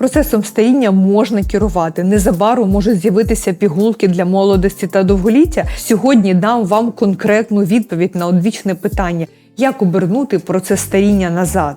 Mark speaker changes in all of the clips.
Speaker 1: Процесом старіння можна керувати. Незабаром можуть з'явитися пігулки для молодості та довголіття. Сьогодні дам вам конкретну відповідь на одвічне питання, як обернути процес старіння назад.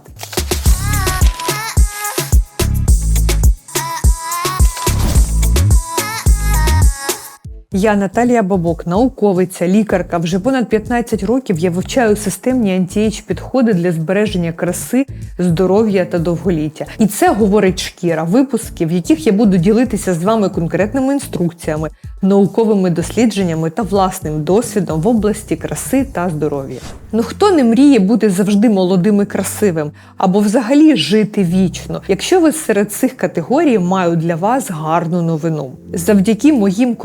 Speaker 1: Я Наталія Бабок, науковиця, лікарка. Вже понад 15 років я вивчаю системні антієч підходи для збереження краси, здоров'я та довголіття. І це говорить шкіра, випуски, в яких я буду ділитися з вами конкретними інструкціями, науковими дослідженнями та власним досвідом в області краси та здоров'я. Ну хто не мріє бути завжди молодим і красивим або взагалі жити вічно? Якщо ви серед цих категорій, маю для вас гарну новину. Завдяки моїм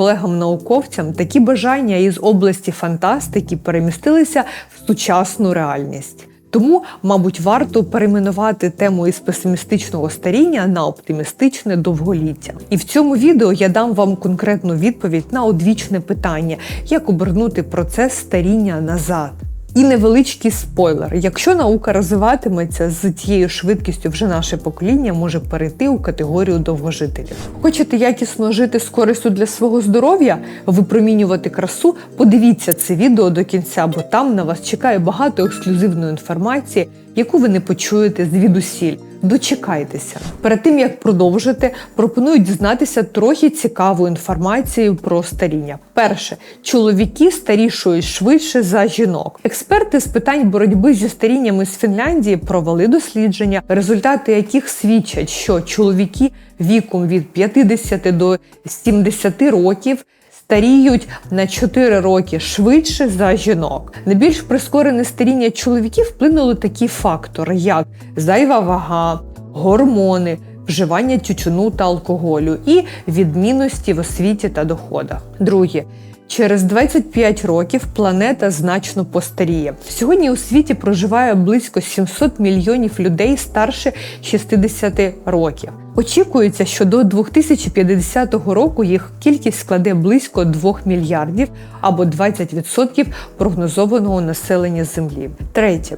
Speaker 1: колегам-науковцям такі бажання із області фантастики перемістилися в сучасну реальність. Тому, мабуть, варто перейменувати тему із песимістичного старіння на оптимістичне довголіття. І в цьому відео я дам вам конкретну відповідь на одвічне питання, як обернути процес старіння назад. І невеличкий спойлер: якщо наука розвиватиметься з тією швидкістю, вже наше покоління може перейти у категорію довгожителів. Хочете якісно жити з користю для свого здоров'я, випромінювати красу? Подивіться це відео до кінця, бо там на вас чекає багато ексклюзивної інформації, яку ви не почуєте звідусіль. Дочекайтеся. Перед тим як продовжити, пропоную дізнатися трохи цікаву інформацію про старіння. Перше, чоловіки старішують швидше за жінок. Експерти з питань боротьби зі старінням із Фінляндії провели дослідження, результати яких свідчать, що чоловіки віком від 50 до 70 років. Старіють на 4 роки швидше за жінок. На більш прискорене старіння чоловіків вплинули такі фактори, як зайва вага, гормони, вживання тютюну та алкоголю і відмінності в освіті та доходах. Друге. Через 25 років планета значно постаріє. Сьогодні у світі проживає близько 700 мільйонів людей старше 60 років. Очікується, що до 2050 року їх кількість складе близько 2 мільярдів або 20% прогнозованого населення Землі. Третє.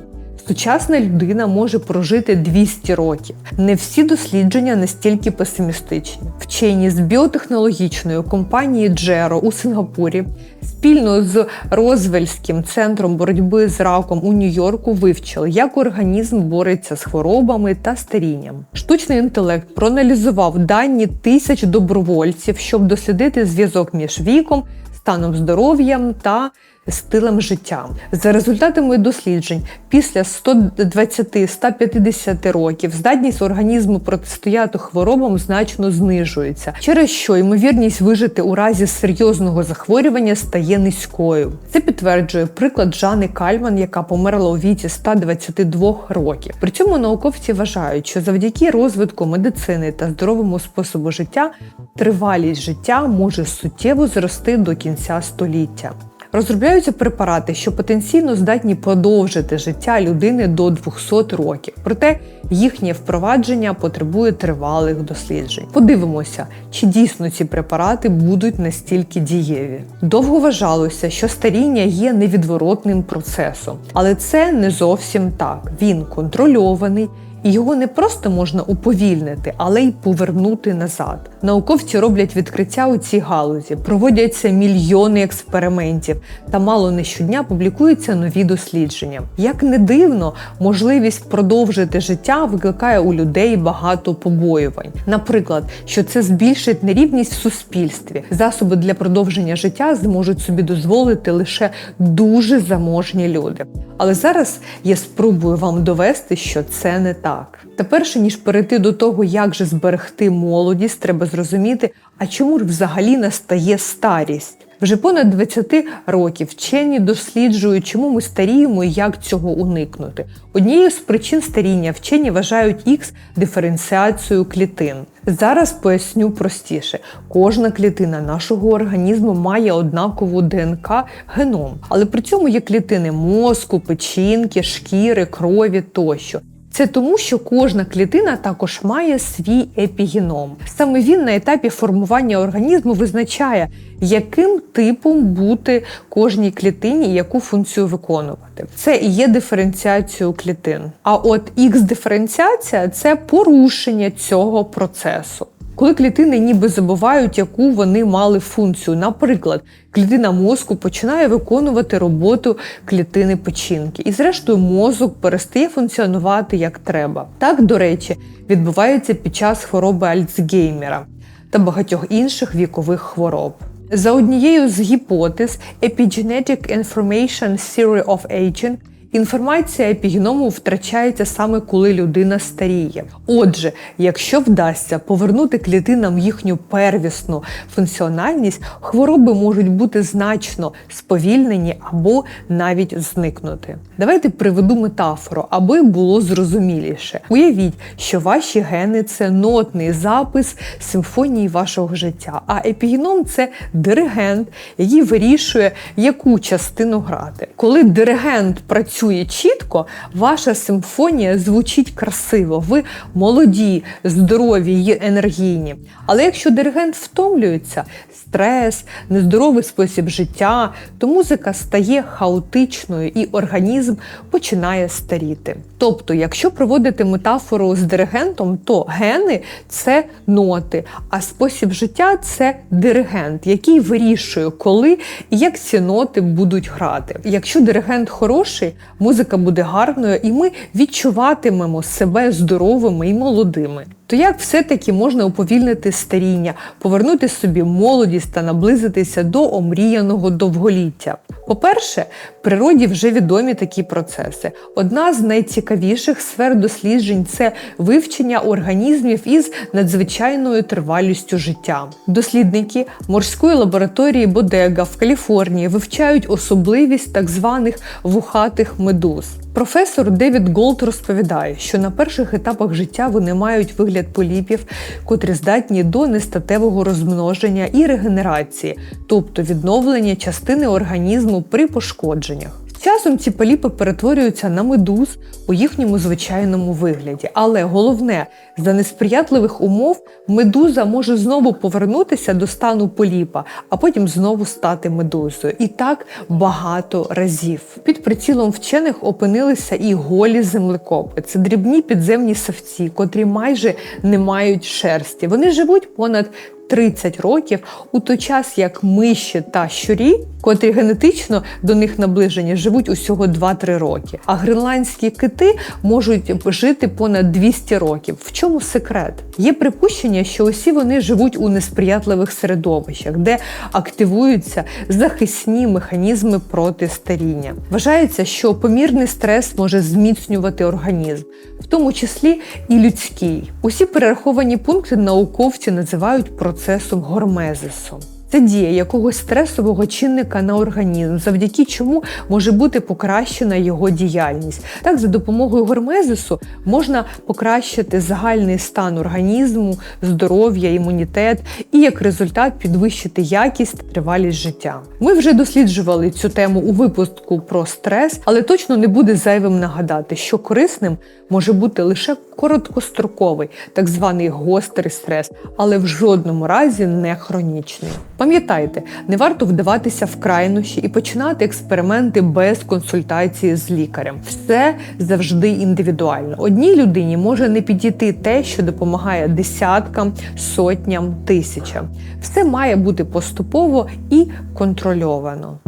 Speaker 1: Сучасна людина може прожити 200 років. Не всі дослідження настільки песимістичні. Вчені з біотехнологічної компанії Джеро у Сингапурі спільно з Розвельським центром боротьби з раком у Нью-Йорку вивчили, як організм бореться з хворобами та старінням. Штучний інтелект проаналізував дані тисяч добровольців, щоб дослідити зв'язок між віком, станом здоров'я та стилем життя. За результатами досліджень, після 120-150 років здатність організму протистояти хворобам значно знижується, через що ймовірність вижити у разі серйозного захворювання стає низькою. Це підтверджує приклад Жани Кальман, яка померла у віці 122 років. При цьому науковці вважають, що завдяки розвитку медицини та здоровому способу життя тривалість життя може суттєво зрости до кінця століття. Розробляються препарати, що потенційно здатні подовжити життя людини до 200 років. Проте їхнє впровадження потребує тривалих досліджень. Подивимося, чи дійсно ці препарати будуть настільки дієві. Довго вважалося, що старіння є невідворотним процесом, але це не зовсім так. Він контрольований. Його не просто можна уповільнити, але й повернути назад. Науковці роблять відкриття у цій галузі, проводяться мільйони експериментів, та мало не щодня публікуються нові дослідження. Як не дивно, можливість продовжити життя викликає у людей багато побоювань. Наприклад, що це збільшить нерівність в суспільстві. Засоби для продовження життя зможуть собі дозволити лише дуже заможні люди. Але зараз я спробую вам довести, що це не так. Та перше ніж перейти до того, як же зберегти молодість, треба зрозуміти, а чому ж взагалі настає старість. Вже понад 20 років вчені досліджують, чому ми старіємо і як цього уникнути. Однією з причин старіння вчені вважають ікс диференціацію клітин. Зараз поясню простіше: кожна клітина нашого організму має однакову ДНК геном, але при цьому є клітини мозку, печінки, шкіри, крові тощо. Це тому, що кожна клітина також має свій епігеном. Саме він на етапі формування організму визначає, яким типом бути кожній клітині і яку функцію виконувати. Це і є диференціацією клітин. А от ікс-диференціація це порушення цього процесу. Коли клітини ніби забувають, яку вони мали функцію. Наприклад, клітина мозку починає виконувати роботу клітини печінки, і, зрештою, мозок перестає функціонувати як треба. Так, до речі, відбувається під час хвороби Альцгеймера та багатьох інших вікових хвороб. За однією з гіпотез Epigenetic Information Theory of Aging Інформація епігеному втрачається саме коли людина старіє. Отже, якщо вдасться повернути клітинам їхню первісну функціональність, хвороби можуть бути значно сповільнені або навіть зникнути. Давайте приведу метафору, аби було зрозуміліше. Уявіть, що ваші гени це нотний запис симфонії вашого життя, а епігеном це диригент, який вирішує, яку частину грати. Коли диригент працює працює чітко, ваша симфонія звучить красиво. Ви молоді, здорові й енергійні. Але якщо диригент втомлюється, стрес, нездоровий спосіб життя, то музика стає хаотичною і організм починає старіти. Тобто, якщо проводити метафору з диригентом, то гени це ноти, а спосіб життя це диригент, який вирішує, коли і як ці ноти будуть грати. Якщо диригент хороший, музика буде гарною, і ми відчуватимемо себе здоровими і молодими. То як все-таки можна уповільнити старіння, повернути собі молодість та наблизитися до омріяного довголіття? По-перше, природі вже відомі такі процеси. Одна з найцікавіших сфер досліджень це вивчення організмів із надзвичайною тривалістю життя. Дослідники морської лабораторії Бодега в Каліфорнії вивчають особливість так званих вухатих медуз. Професор Девід Голд розповідає, що на перших етапах життя вони мають вигляд поліпів, котрі здатні до нестатевого розмноження і регенерації, тобто відновлення частини організму при пошкодженнях. Часом ці поліпи перетворюються на медуз у їхньому звичайному вигляді. Але головне, за несприятливих умов медуза може знову повернутися до стану поліпа, а потім знову стати медузою. І так багато разів. Під прицілом вчених опинилися і голі землекопи. Це дрібні підземні савці, котрі майже не мають шерсті. Вони живуть понад 30 років, у той час як миші та щурі, котрі генетично до них наближені, живуть усього 2-3 роки. А гренландські кити можуть жити понад 200 років. В чому секрет? Є припущення, що усі вони живуть у несприятливих середовищах, де активуються захисні механізми проти старіння. Вважається, що помірний стрес може зміцнювати організм, в тому числі і людський. Усі перераховані пункти науковці називають процесом гормезису. Це дія якогось стресового чинника на організм, завдяки чому може бути покращена його діяльність. Так, за допомогою гормезису можна покращити загальний стан організму, здоров'я, імунітет і як результат підвищити якість тривалість життя. Ми вже досліджували цю тему у випуску про стрес, але точно не буде зайвим нагадати, що корисним може бути лише короткостроковий, так званий гострий стрес, але в жодному разі не хронічний. Пам'ятайте, не варто вдаватися в крайнощі і починати експерименти без консультації з лікарем. Все завжди індивідуально. Одній людині може не підійти те, що допомагає десяткам, сотням, тисячам. Все має бути поступово і контрольовано.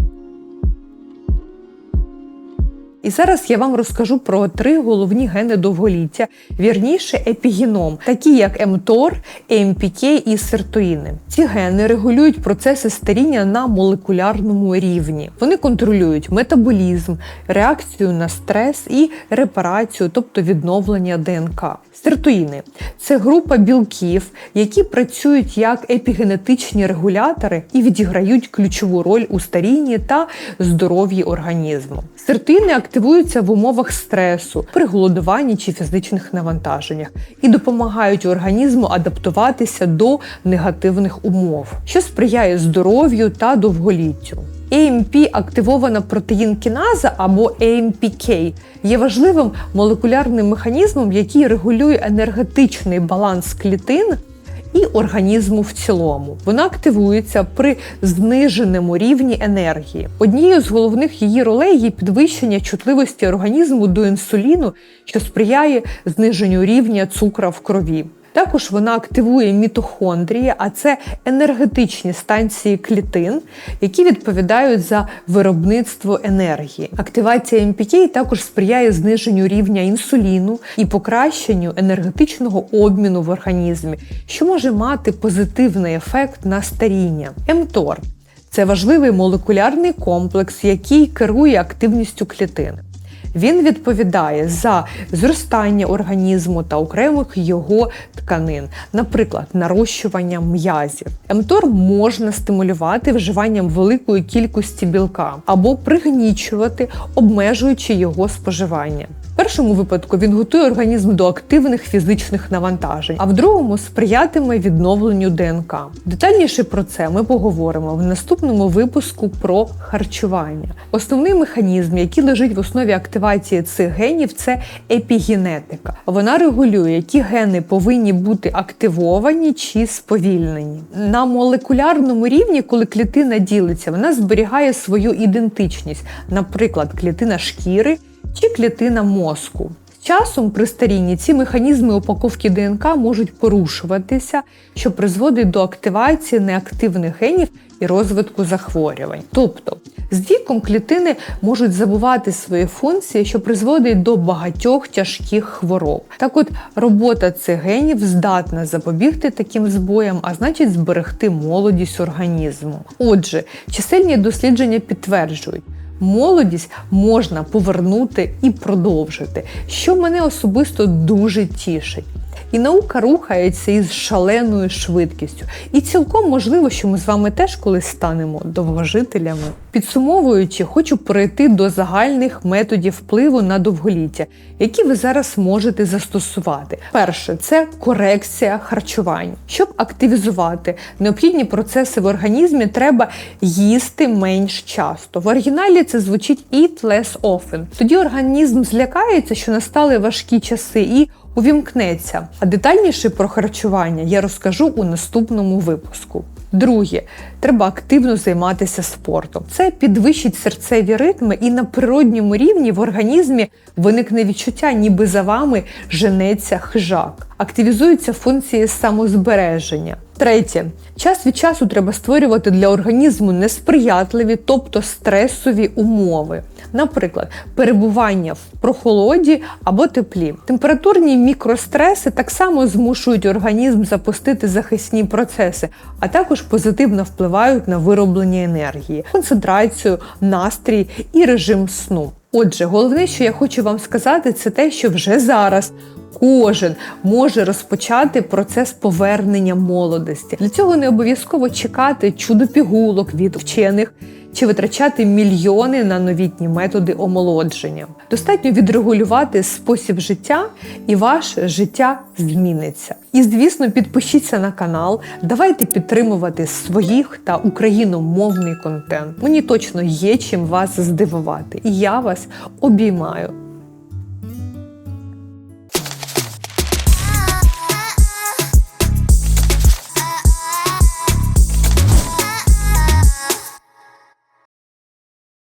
Speaker 1: І зараз я вам розкажу про три головні гени довголіття, вірніше епігеном, такі як МТОР, ЕМПК і сертоїни. Ці гени регулюють процеси старіння на молекулярному рівні. Вони контролюють метаболізм, реакцію на стрес і репарацію, тобто відновлення ДНК. Сертоїни це група білків, які працюють як епігенетичні регулятори і відіграють ключову роль у старінні та здоров'ї організму. Сертоїни активуються в умовах стресу, при голодуванні чи фізичних навантаженнях і допомагають організму адаптуватися до негативних умов, що сприяє здоров'ю та довголіттю. AMP активована протеїн кіназа або AMPK є важливим молекулярним механізмом, який регулює енергетичний баланс клітин і організму в цілому. Вона активується при зниженому рівні енергії. Однією з головних її ролей є підвищення чутливості організму до інсуліну, що сприяє зниженню рівня цукра в крові. Також вона активує мітохондрії, а це енергетичні станції клітин, які відповідають за виробництво енергії. Активація МПК також сприяє зниженню рівня інсуліну і покращенню енергетичного обміну в організмі, що може мати позитивний ефект на старіння. МТОР це важливий молекулярний комплекс, який керує активністю клітин. Він відповідає за зростання організму та окремих його тканин, наприклад, нарощування м'язів. МТОР можна стимулювати вживанням великої кількості білка або пригнічувати, обмежуючи його споживання. Першому випадку він готує організм до активних фізичних навантажень, а в другому сприятиме відновленню ДНК. Детальніше про це ми поговоримо в наступному випуску про харчування. Основний механізм, який лежить в основі активації цих генів, це епігенетика. Вона регулює, які гени повинні бути активовані чи сповільнені. На молекулярному рівні, коли клітина ділиться, вона зберігає свою ідентичність, наприклад, клітина шкіри чи клітина мозку. Часом при старінні ці механізми упаковки ДНК можуть порушуватися, що призводить до активації неактивних генів і розвитку захворювань. Тобто з віком клітини можуть забувати свої функції, що призводить до багатьох тяжких хвороб. Так от робота цих генів здатна запобігти таким збоям, а значить зберегти молодість організму. Отже, чисельні дослідження підтверджують, молодість можна повернути і продовжити, що мене особисто дуже тішить. І наука рухається із шаленою швидкістю. І цілком можливо, що ми з вами теж колись станемо довгожителями. Підсумовуючи, хочу перейти до загальних методів впливу на довголіття, які ви зараз можете застосувати. Перше це корекція харчування. Щоб активізувати необхідні процеси в організмі, треба їсти менш часто. В оригіналі це звучить «eat less often». Тоді організм злякається, що настали важкі часи і увімкнеться. А детальніше про харчування я розкажу у наступному випуску. Друге, треба активно займатися спортом. Це підвищить серцеві ритми, і на природньому рівні в організмі виникне відчуття, ніби за вами женеться хижак. Активізуються функції самозбереження. Третє, час від часу треба створювати для організму несприятливі, тобто стресові умови. Наприклад, перебування в прохолоді або теплі. Температурні мікростреси так само змушують організм запустити захисні процеси, а також позитивно впливають на вироблення енергії, концентрацію, настрій і режим сну. Отже, головне, що я хочу вам сказати, це те, що вже зараз кожен може розпочати процес повернення молодості. Для цього не обов'язково чекати чудо-пігулок від вчених чи витрачати мільйони на новітні методи омолодження. Достатньо відрегулювати спосіб життя, і ваше життя зміниться. І, звісно, підпишіться на канал, давайте підтримувати своїх та україномовний контент. Мені точно є чим вас здивувати, і я вас обіймаю.